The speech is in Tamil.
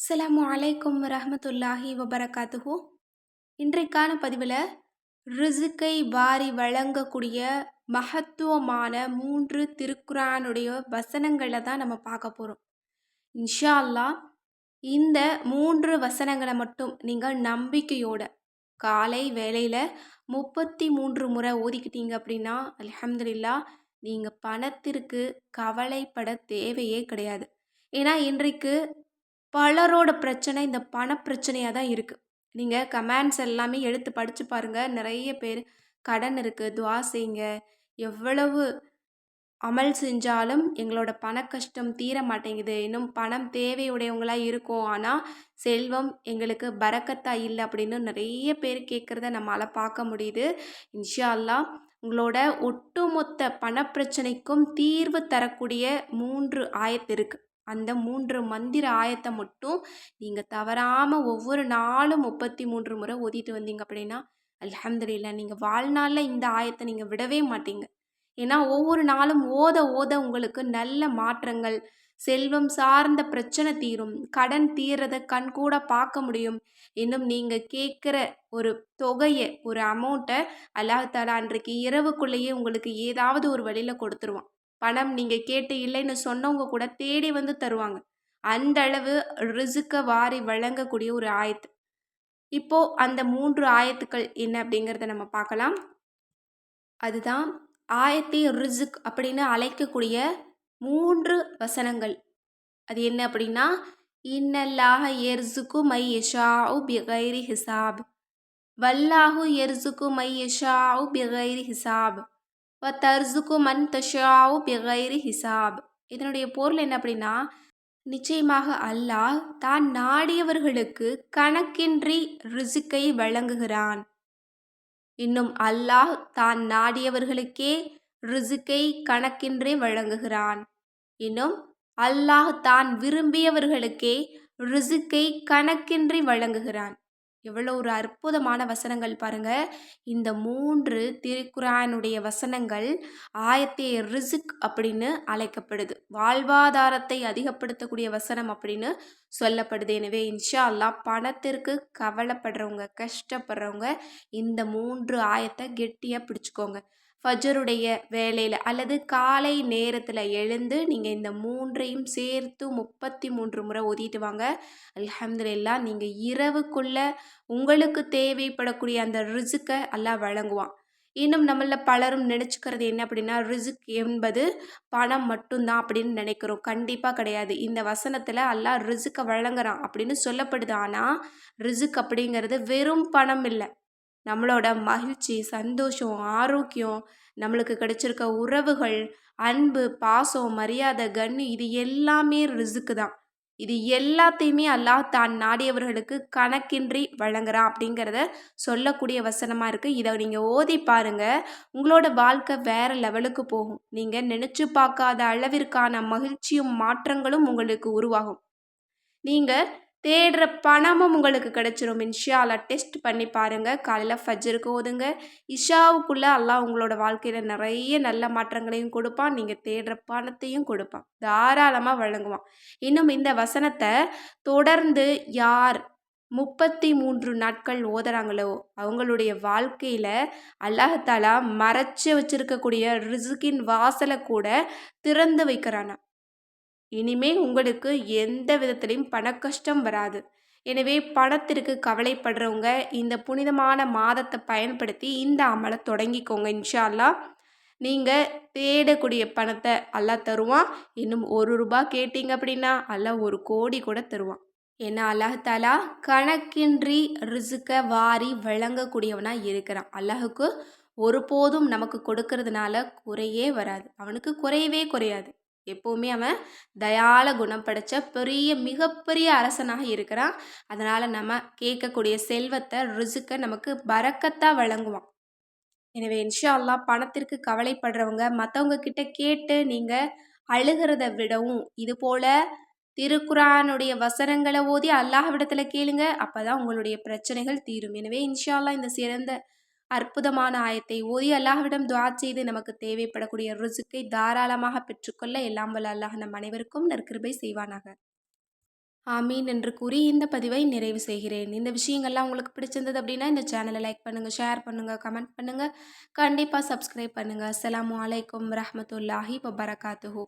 அஸ்ஸலாமு அலைக்கும் ரஹமத்துல்லாஹி வபரகாத்துஹூ. இன்றைக்கான பதிவில் ரிசுக்கை வாரி வழங்கக்கூடிய மகத்துவமான மூன்று திருக்குறானுடைய வசனங்களை தான் நம்ம பார்க்க போகிறோம் இன்ஷா அல்லாஹ் இந்த மூன்று வசனங்களை மட்டும் நீங்கள் நம்பிக்கையோட காலை வேலையில் முப்பத்தி மூன்று முறை ஓதிக்கிட்டீங்க அப்படின்னா அலமதுல்லா நீங்கள் பணத்திற்கு கவலைப்பட தேவையே கிடையாது. ஏன்னா இன்றைக்கு பலரோட பிரச்சனை இந்த பணப்பிரச்சனையாக தான் இருக்குது நீங்கள் கமெண்ட்ஸ் எல்லாமே எடுத்து படித்து பாருங்கள் நிறைய பேர் கடன் இருக்குது துவா செய்யுங்க. எவ்வளவு அமல் செஞ்சாலும் எங்களோட பண கஷ்டம் தீர மாட்டேங்குது. இன்னும் பணம் தேவையுடையவங்களாக இருக்கும். ஆனால் செல்வம் எங்களுக்கு பறக்கத்தா இல்லை அப்படின்னு நிறைய பேர் கேட்குறத நம்மளால் பார்க்க முடியுது. இன்ஷா அல்லா உங்களோட ஒட்டுமொத்த பணப்பிரச்சனைக்கும் தீர்வு தரக்கூடிய மூன்று ஆயத்து இருக்குது அந்த மூன்று மந்திர ஆயத்தை மட்டும் நீங்கள் தவறாமல் ஒவ்வொரு நாளும் முப்பத்தி மூன்று முறை ஓதிட்டு வந்தீங்க அப்படின்னா அலமதுல்லா நீங்கள் வாழ்நாளில் இந்த ஆயத்தை நீங்கள் விடவே மாட்டீங்க. ஏன்னா ஒவ்வொரு நாளும் ஓத ஓத உங்களுக்கு நல்ல மாற்றங்கள் செல்வம் சார்ந்த பிரச்சனை தீரும். கடன் தீர்றதை கண் கூட பார்க்க முடியும். இன்னும் நீங்கள் கேட்குற ஒரு தொகையை ஒரு அமௌண்ட்டை அல்லாஹாலா அன்றைக்கு இரவுக்குள்ளேயே உங்களுக்கு ஏதாவது ஒரு வழியில் கொடுத்துருவான். பணம் நீங்கள் கேட்டு இல்லைன்னு சொன்னவங்க கூட தேடி வந்து தருவாங்க. அந்த அளவு ரிசுக்க வாரி வழங்கக்கூடிய ஒரு ஆயத்து. இப்போ அந்த மூன்று ஆயத்துக்கள் என்ன அப்படிங்கிறத நம்ம பார்க்கலாம். அதுதான் ஆயத்தி ரிசுக் அப்படின்னு அழைக்கக்கூடிய மூன்று வசனங்கள். அது என்ன அப்படின்னா இன்னல்லாஹ எர்சுக்கு மை யஷாவு பிகைரி ஹிசாப். வல்லாஹு எர்சுக்கு மை யஷாவு பிகைரி ஹிசாப். வ தர்சுக்கு மண் தஷாவு பிகைரி ஹிசாப். இதனுடைய பொருள் என்ன அப்படின்னா நிச்சயமாக அல்லாஹ் தான் நாடியவர்களுக்கு கணக்கின்றி ரிசுக்கை வழங்குகிறான். இன்னும் அல்லாஹ் தான் நாடியவர்களுக்கே ரிசுக்கை கணக்கின்றி வழங்குகிறான். இன்னும் அல்லாஹ் தான் விரும்பியவர்களுக்கே ரிசுக்கை கணக்கின்றி வழங்குகிறான். எவ்வளோ ஒரு அற்புதமான வசனங்கள் பாருங்க. இந்த மூன்று திருக்குரானுடைய வசனங்கள் ஆயத்தே ரிசுக் அப்படின்னு அழைக்கப்படுது. வாழ்வாதாரத்தை அதிகப்படுத்தக்கூடிய வசனம் அப்படின்னு சொல்லப்படுது. எனவே இன்ஷா அல்லாஹ் பணத்திற்கு கவலைப்படுறவங்க கஷ்டப்படுறவங்க இந்த மூன்று ஆயத்தை கெட்டியாக பிடிச்சிக்கோங்க. ஃபஜருடைய வேலையில் அல்லது காலை நேரத்தில் எழுந்து நீங்கள் இந்த மூன்றையும் சேர்த்து முப்பத்தி மூன்று முறை ஓதிட்டு வாங்க. அல்ஹம்துலில்லா நீங்கள் இரவுக்குள்ளே உங்களுக்கு தேவைப்படக்கூடிய அந்த ரிசுக்கை எல்லாம் வழங்குவான். இன்னும் நம்மள பலரும் நினச்சிக்கிறது என்ன அப்படின்னா ரிசுக் என்பது பணம் மட்டும்தான் அப்படின்னு நினைக்கிறோம். கண்டிப்பாக கிடையாது. இந்த வசனத்தில் அல்லா ரிசுக்கை வழங்குறான் அப்படின்னு சொல்லப்படுது. ஆனால் ரிசுக் அப்படிங்கிறது வெறும் பணம் இல்லை. நம்மளோட மகிழ்ச்சி சந்தோஷம் ஆரோக்கியம் நம்மளுக்கு கிடைச்சிருக்க உறவுகள் அன்பு பாசம் மரியாதை கண்ணு இது எல்லாமே ரிசுக்கு தான். இது எல்லாத்தையுமே அல்லாஹ் தான் நாடியவர்களுக்கு கணக்கின்றி வழங்குறான் அப்படிங்கிறத சொல்லக்கூடிய வசனமாக இருக்குது இதை நீங்கள் ஓதி பாருங்கள் உங்களோட வாழ்க்கை வேறு லெவலுக்கு போகும். நீங்கள் நினச்சி பார்க்காத அளவிற்கான மகிழ்ச்சியும் மாற்றங்களும் உங்களுக்கு உருவாகும். நீங்கள் தேடுற பணமும் உங்களுக்கு கிடைச்சிரும். இன்ஷால்லா டெஸ்ட் பண்ணி பாருங்கள் காலையில் ஃபஜ்ருக்கு ஓதுங்க. இஷாவுக்குள்ளே அல்லாஹ் உங்களோட வாழ்க்கையில் நிறைய நல்ல மாற்றங்களையும் கொடுப்பான். நீங்கள் தேடுற பணத்தையும் கொடுப்பான். தாராளமாக வழங்குவான். இன்னும் இந்த வசனத்தை தொடர்ந்து யார் முப்பத்தி மூன்று நாட்கள் ஓதுறாங்களோ அவங்களுடைய வாழ்க்கையில் அல்லாஹாலா மறைச்சி வச்சிருக்கக்கூடிய ரிசுக்கின் வாசலை கூட திறந்து வைக்கிறானா? இனிமே உங்களுக்கு எந்த விதத்திலையும் கஷ்டம் வராது. எனவே பணத்திற்கு கவலைப்படுறவங்க இந்த புனிதமான மாதத்தை பயன்படுத்தி இந்த அமலை தொடங்கிக்கோங்க இன்ஷால்லா நீங்கள் தேடக்கூடிய பணத்தை அல்லா தருவான். இன்னும் ஒரு ரூபா கேட்டிங்க அப்படின்னா அல்லா ஒரு கோடி கூட தருவான். ஏன்னா அல்லாஹாலா கணக்கின்றி ரிசுக்க வாரி வழங்கக்கூடியவனாக இருக்கிறான். அல்லாஹுக்கு ஒருபோதும் நமக்கு கொடுக்கறதுனால குறையே வராது. அவனுக்கு குறையவே குறையாது. எப்போவுமே அவன் தயால குணம் படைத்த பெரிய மிகப்பெரிய அரசனாக இருக்கிறான். அதனால் நம்ம கேட்கக்கூடிய செல்வத்தை ருசுக்க நமக்கு பறக்கத்தாக வழங்குவான். எனவே இன்ஷா அல்லா பணத்திற்கு கவலைப்படுறவங்க மற்றவங்க கிட்ட கேட்டு நீங்கள் அழுகிறத விடவும் இது போல் திருக்குறானுடைய வசனங்களை ஓதி அல்லாஹ்விடத்தில் கேளுங்க அப்போ தான் உங்களுடைய பிரச்சனைகள் தீரும். எனவே இன்ஷா அல்லா இந்த சிறந்த அற்புதமான ஆயத்தை ஓதி அல்லாஹ்விடம் துவா செய்து நமக்கு தேவைப்படக்கூடிய ருசுக்கை தாராளமாக பெற்றுக்கொள்ள எல்லாம் வல்ல அல்லாஹ் நம் அனைவருக்கும் நற்கிருபை செய்வானாக. ஆமீன் என்று கூறி இந்த பதிவை நிறைவு செய்கிறேன். இந்த விஷயங்கள்லாம் உங்களுக்கு பிடிச்சிருந்தது அப்படின்னா இந்த சேனலை லைக் பண்ணுங்கள் ஷேர் பண்ணுங்கள் கமெண்ட் பண்ணுங்கள் கண்டிப்பாக சப்ஸ்கிரைப் பண்ணுங்கள் அஸ்லாம் வலைக்கம் ரஹமத்துல்லாஹி வபரகாத்துஹூ.